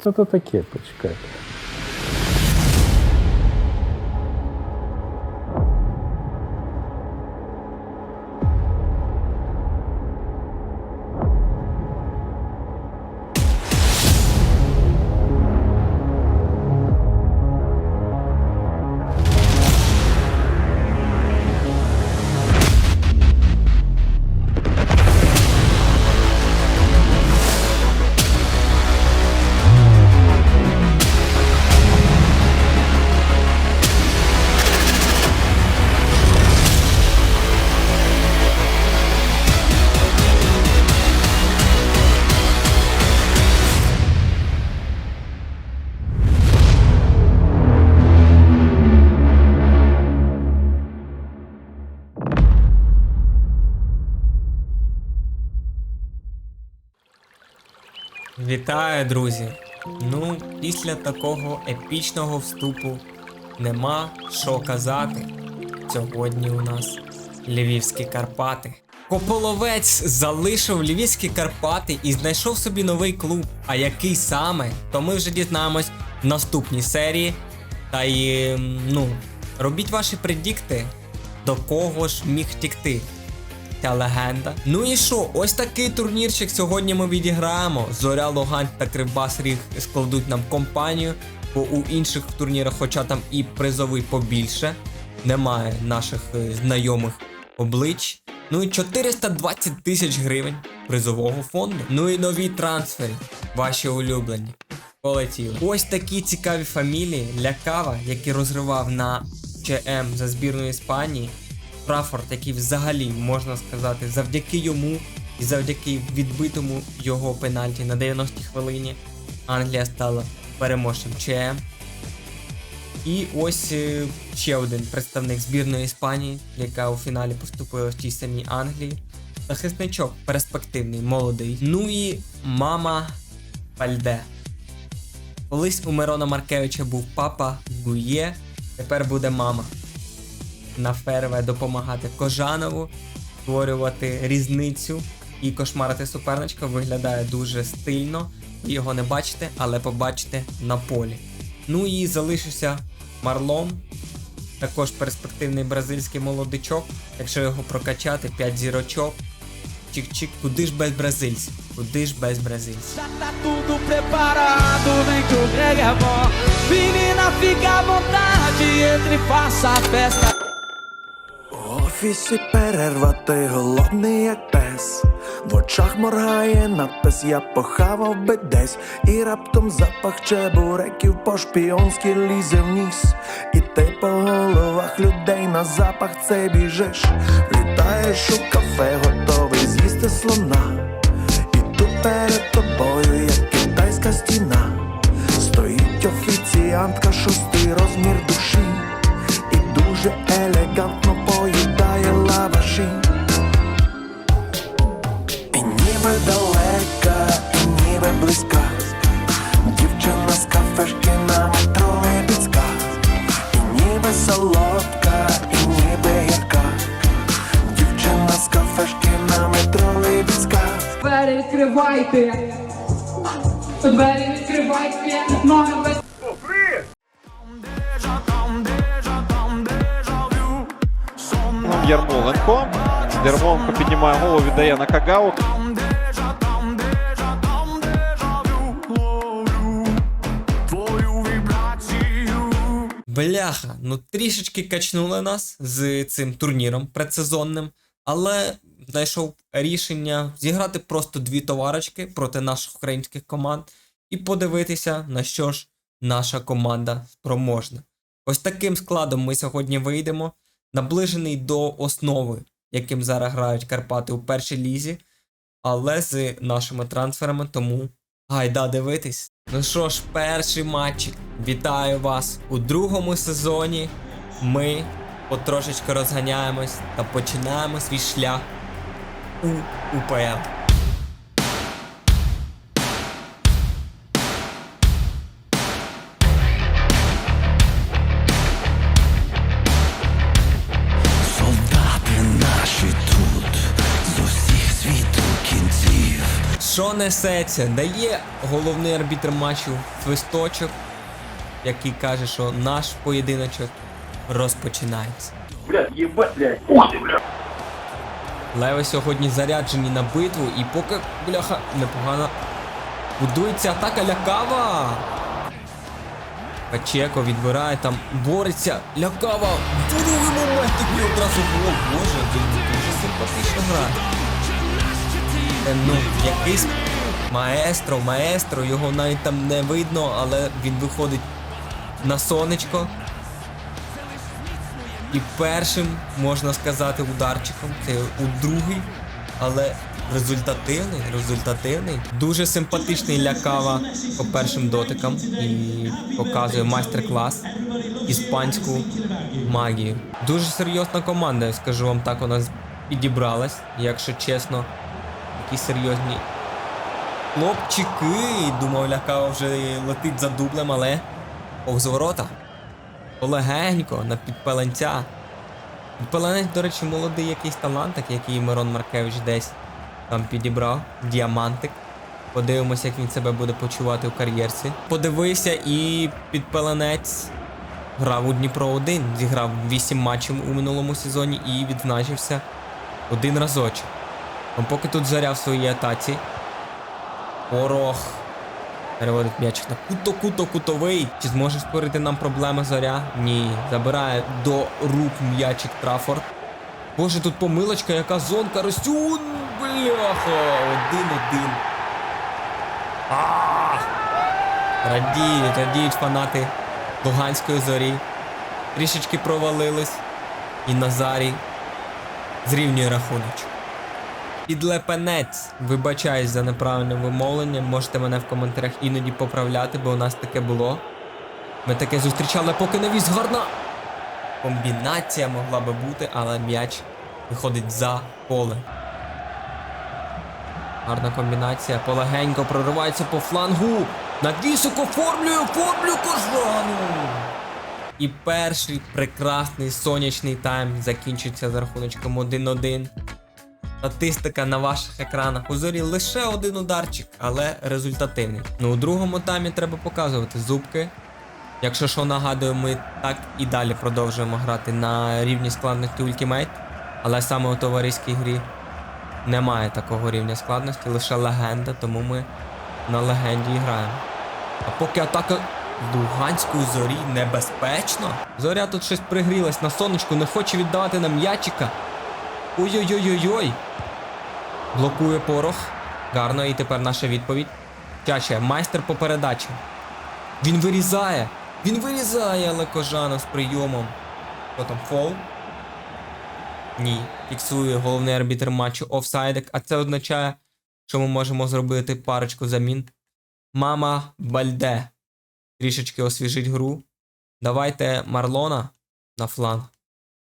Це то таке, почекайте. Вітаю, друзі! Ну, після такого епічного вступу нема що казати. Сьогодні у нас Львівські Карпати. Кополовець залишив Львівські Карпати і знайшов собі новий клуб. А який саме, то ми вже дізнаємось в наступній серії. Та й, ну, робіть ваші предікти, до кого ж міг втікти ця легенда. Ну і що, ось такий турнірчик сьогодні ми відіграємо. Зоря Луганськ та Кривбас Ріг складуть нам компанію, бо у інших турнірах, хоча там і призовий побільше, немає наших е, знайомих облич. Ну і 420 тисяч гривень призового фонду. Ну і нові трансфери, ваші улюблені. Полетіли. Ось такі цікаві фамілії. Лякава, який розривав на ЧМ за збірну Іспанії. Траффорд, який взагалі можна сказати, завдяки йому і завдяки відбитому його пенальті на 90-й хвилині Англія стала переможцем ЧМ. І ось е, ще один представник збірної Іспанії, яка у фіналі поступила в тій самій Англії. Захисничок перспективний, молодий. Ну і мама Пальде. Колись у Мирона Маркевича був папа Гує, тепер буде мама на ферве допомагати Кожанову, створювати різницю і кошмарити суперничка виглядає дуже стильно. Ви його не бачите, але побачите на полі. Ну і залишився Марлон. Також перспективний бразильський молодичок. Якщо його прокачати, 5 зірочок. Чик-чик, куди ж без бразильців? Куди ж без бразильців? Menina, fica à vontade, entre e faça a festa. Офісі перерва, ти голодний як пес. В очах моргає надпис, я похавав би десь, і раптом запах чебуреків по-шпіонськи лізе вниз. І ти по головах людей на запах цей біжиш. Влітаєш у кафе, готовий з'їсти слона. І тут перед тобою, як китайська стіна. Стоїть офіціантка, шостий розмір душі. І дуже елегантно поїдає ніби далека, і ніби близька. Дівчина з кафешки на метро Липецька. І ніби солодка, і ніби гірка. Дівчина з кафешки на метро Липецька. Двері відкривайте! Двері відкривайте! Ноги без... Ярмоленко. Ярмоленко піднімає голову, віддає на Кагау. Бляха, ну трішечки качнули нас з цим турніром предсезонним, але знайшов рішення зіграти просто дві товарочки проти наших українських команд і подивитися, на що ж наша команда спроможна. Ось таким складом ми сьогодні вийдемо, наближений до основи, яким зараз грають Карпати у першій лізі, але з нашими трансферами, тому гайда дивитись. Ну що ж, перший матчик. Вітаю вас у другому сезоні. Ми потрошечки розганяємось та починаємо свій шлях у УПЛ. Несеться, дає головний арбітр матчу свисточок, який каже, що наш поєдиночок розпочинається. Блядь, ебать, блядь. Ух ты, блядь. Леви сьогодні заряджені на битву і поки, бляха, непогано будується атака лякава. Пачеко відбирає там, бореться, лякава. Другий момент і одразу гол. Боже, він дуже симпатично грає. Е, Ну, якийсь маестро, маестро, його навіть там не видно, але він виходить на сонечко. І першим, можна сказати, ударчиком. Це у другий, але результативний, результативний. Дуже симпатичний лякава по першим дотикам і показує майстер-клас, іспанську магію. Дуже серйозна команда, я скажу вам так, нас підібралась, якщо чесно, такі серйозні хлопчики. Думав, лякава вже летить за дублем, але повз ворота. Полегенько, на підпаленця. Підпаленець, до речі, молодий якийсь талантик, який Мирон Маркевич десь там підібрав. Діамантик. Подивимося, як він себе буде почувати у кар'єрці. Подивився і підпаленець грав у Дніпро 1. Зіграв 8 матчів у минулому сезоні і відзначився один разочок. А поки тут заря в своїй атаці. Порох. Переводить м'яч на куто-куто-кутовий. Чи зможе створити нам проблеми зоря? Ні. Забирає до рук м'ячик Трафорд. Боже, тут помилочка, яка зонка Ростюн. Бляха! Один-один. Радіють, радіють фанати Луганської зорі. Трішечки провалились. І Назарій зрівнює рахуночок. Підлепенець. Вибачаюсь за неправильне вимовлення. Можете мене в коментарях іноді поправляти, бо у нас таке було. Ми таке зустрічали, поки навіс гарна. Комбінація могла би бути, але м'яч виходить за поле. Гарна комбінація. Полегенько проривається по флангу. Навісок оформлює, оформлює кожану. І перший прекрасний сонячний тайм закінчиться за рахуночком 1-1. Статистика на ваших екранах. У зорі лише один ударчик, але результативний. Ну, у другому таймі треба показувати зубки. Якщо що нагадую, ми так і далі продовжуємо грати на рівні складності Ultimate, але саме у товариській грі немає такого рівня складності, лише легенда, тому ми на легенді і граємо. А поки атака Луганської зорі небезпечно. Зоря тут щось пригрілась на сонечку, не хоче віддавати нам м'ячика. Ой-ой-ой-ой-ой. Блокує порох. Гарно, і тепер наша відповідь. Чаче, майстер по передачі. Він вирізає! Він вирізає, але з прийомом. Що там, фол? Ні. Фіксує головний арбітр матчу офсайдик, а це означає, що ми можемо зробити парочку замін. Мама Бальде. Трішечки освіжить гру. Давайте Марлона на фланг.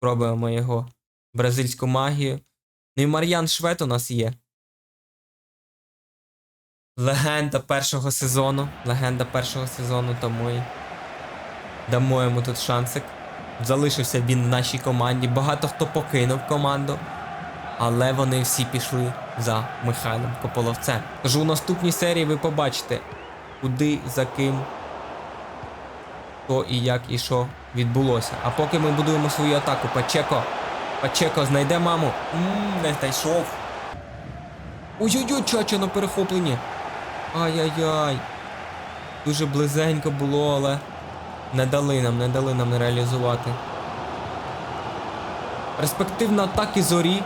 Пробуємо його бразильську магію. Ну і Мар'ян Швед у нас є. Легенда першого сезону. Легенда першого сезону, тому і дамо йому тут шансик. Залишився він в нашій команді. Багато хто покинув команду. Але вони всі пішли за Михайлом Кополовцем. Тож у наступній серії ви побачите, куди, за ким, хто і як і що відбулося. А поки ми будуємо свою атаку, Пачеко. Пачеко знайде маму. Ммм, не знайшов. Ой-ой-ой, чача на перехопленні. Ай-яй-яй. Дуже близенько було, але не дали нам, не дали нам реалізувати. Перспективна атаки зорі.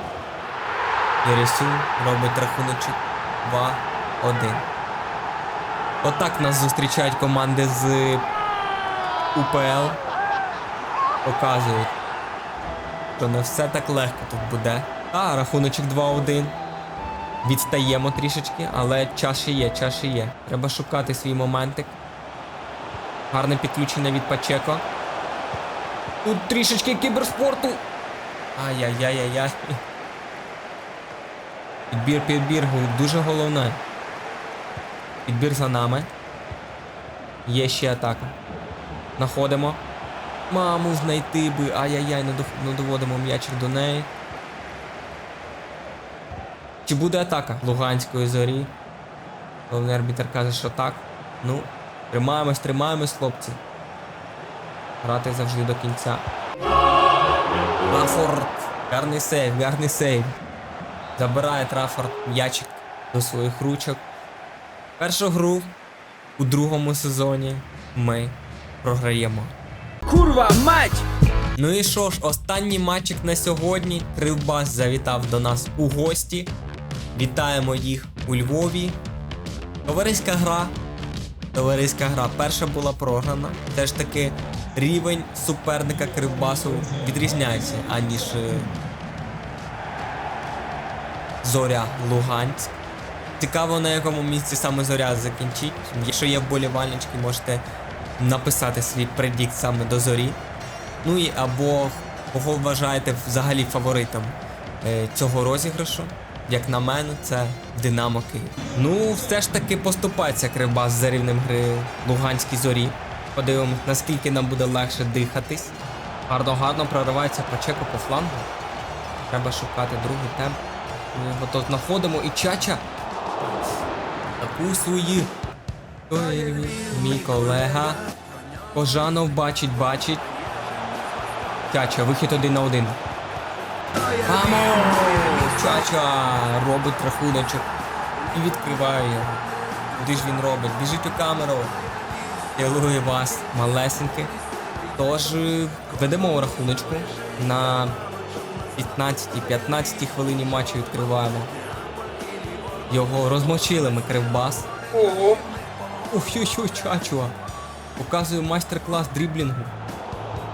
Єресюн робить рахуночок 2-1. Отак нас зустрічають команди з УПЛ. Показують, що не все так легко тут буде. А, рахуночок 2-1. Відстаємо трішечки, але ще є, ще є. Треба шукати свій моментик. Гарне підключення від Пачеко. Тут трішечки кіберспорту. Ай-яй-яй-яй-яй. Підбір, підбір, дуже головне. Підбір за нами. Є ще атака. Находимо. Маму знайти би. Ай-яй-яй, не, доводимо м'ячик до неї. Чи буде атака Луганської зорі? Головний арбітр каже, що так. Ну, тримаємось, тримаємось, хлопці. Грати завжди до кінця. Трафорд. Гарний сейв, гарний сейв. Забирає Трафорд м'ячик до своїх ручок. Першу гру у другому сезоні ми програємо. Курва, мать! Ну і що ж, останній матчик на сьогодні. Кривбас завітав до нас у гості. Вітаємо їх у Львові. Товариська гра. Товариська гра перша була програна. Теж таки рівень суперника Кривбасу відрізняється, аніж е, Зоря Луганськ. Цікаво, на якому місці саме Зоря закінчить. Якщо є вболівальнички, можете написати свій предікт саме до зорі. Ну і або кого вважаєте взагалі фаворитом е, цього розіграшу. Як на мене, це Динамо Київ. Ну, все ж таки поступається Кривбас за рівнем гри Луганській зорі. Подивимось, наскільки нам буде легше дихатись. Гарно-гарно проривається по чеку по флангу. Треба шукати другий темп. Ми його тут знаходимо і чача. Таку свої. Мій колега. Кожанов бачить, бачить. Чача, вихід один на один. Мамо! Чача робить рахуночок і відкриває його. Куди ж він робить? Біжить у камеру. Цілує вас, малесеньки. Тож е, ведемо рахуночку. На 15-15 хвилині матчу відкриваємо. Його розмочили ми кривбас. Ого! Ой-ой-ой, чачуа. Майстер-клас дріблінгу.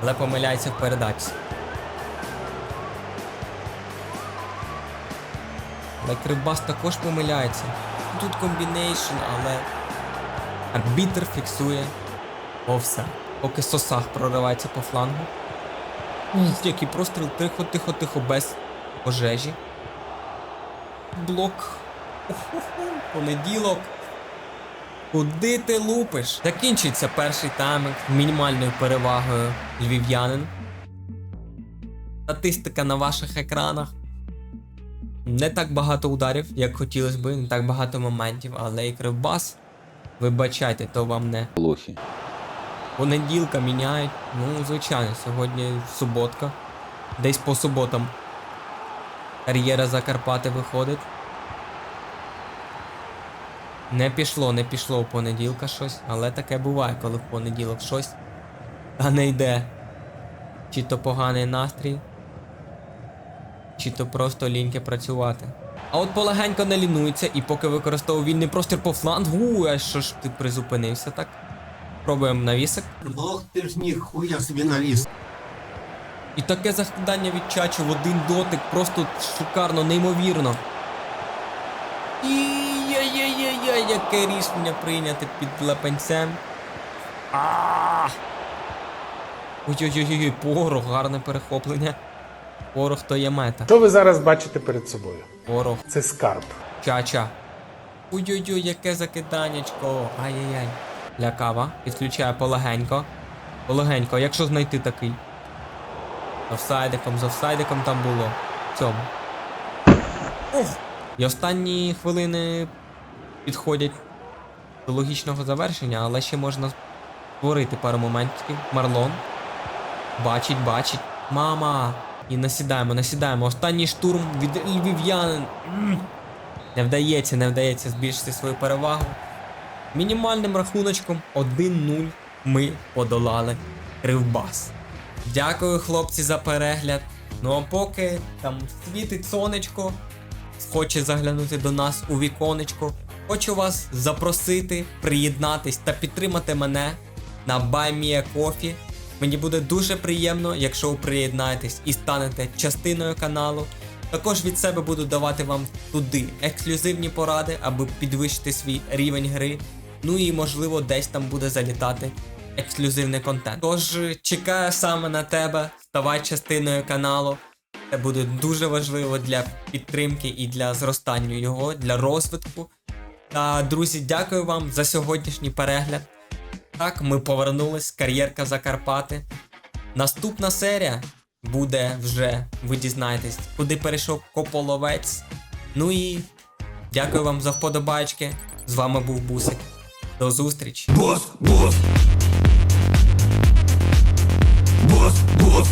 Але помиляється в передачі. Але також помиляється. Тут комбінейшн, але арбітр фіксує офсайд. Поки Сосах проривається по флангу. Який простріл, тихо, тихо, тихо, без пожежі. Блок. Понеділок. Куди ти лупиш? Закінчується перший тайминг мінімальною перевагою львів'янин. Статистика на ваших екранах. Не так багато ударів, як хотілося би, не так багато моментів, але і кривбас. Вибачайте, то вам не. Лохи. Понеділка міняють. Ну, звичайно, сьогодні суботка. Десь по суботам. Кар'єра Закарпати виходить. Не пішло, не пішло у понеділка щось, але таке буває, коли в понеділок щось та не йде. Чи то поганий настрій, чи то просто ліньки працювати. А от полегенько не лінується, і поки використовував вільний простір по флангу, а що ж ти призупинився так? Пробуємо навісик. Ох ти ж ніхуя собі навіс. І таке захкидання від Чачу в один дотик, просто шикарно, неймовірно. І яй-яй-яй, яке рішення прийняти під лепенцем. Ой-ой-ой, порох, гарне перехоплення. Порох то є мета. Що ви зараз бачите перед собою? Порох, Це скарб. чача. Ой-ой-ой, яке закиданнячко. Ай-яй-яй. Лякава. Підключає полегенько. Полегенько, якщо знайти такий. З офсайдиком, з офсайдиком там було. В цьому. Ох! І останні хвилини підходять до логічного завершення, але ще можна створити пару моментів. Марлон. Бачить, бачить. Мама! І насідаємо, насідаємо. Останній штурм від львів'янин. Не вдається, не вдається збільшити свою перевагу. Мінімальним рахуночком 1-0 ми подолали Кривбас. Дякую, хлопці, за перегляд. Ну а поки там світить сонечко, хоче заглянути до нас у віконечко. Хочу вас запросити, приєднатись та підтримати мене на BuyMeACoffee. Мені буде дуже приємно, якщо ви приєднаєтесь і станете частиною каналу. Також від себе буду давати вам туди ексклюзивні поради, аби підвищити свій рівень гри. Ну і можливо десь там буде залітати ексклюзивний контент. Тож чекаю саме на тебе, ставай частиною каналу. Це буде дуже важливо для підтримки і для зростання його, для розвитку. Та, друзі, дякую вам за сьогоднішній перегляд. Так, ми повернулись, кар'єрка Закарпати. Наступна серія буде вже, ви дізнаєтесь, куди перейшов Кополовець. Ну і дякую вам за вподобачки. З вами був Бусик. До зустрічі! Бус, бус! Бус, бус!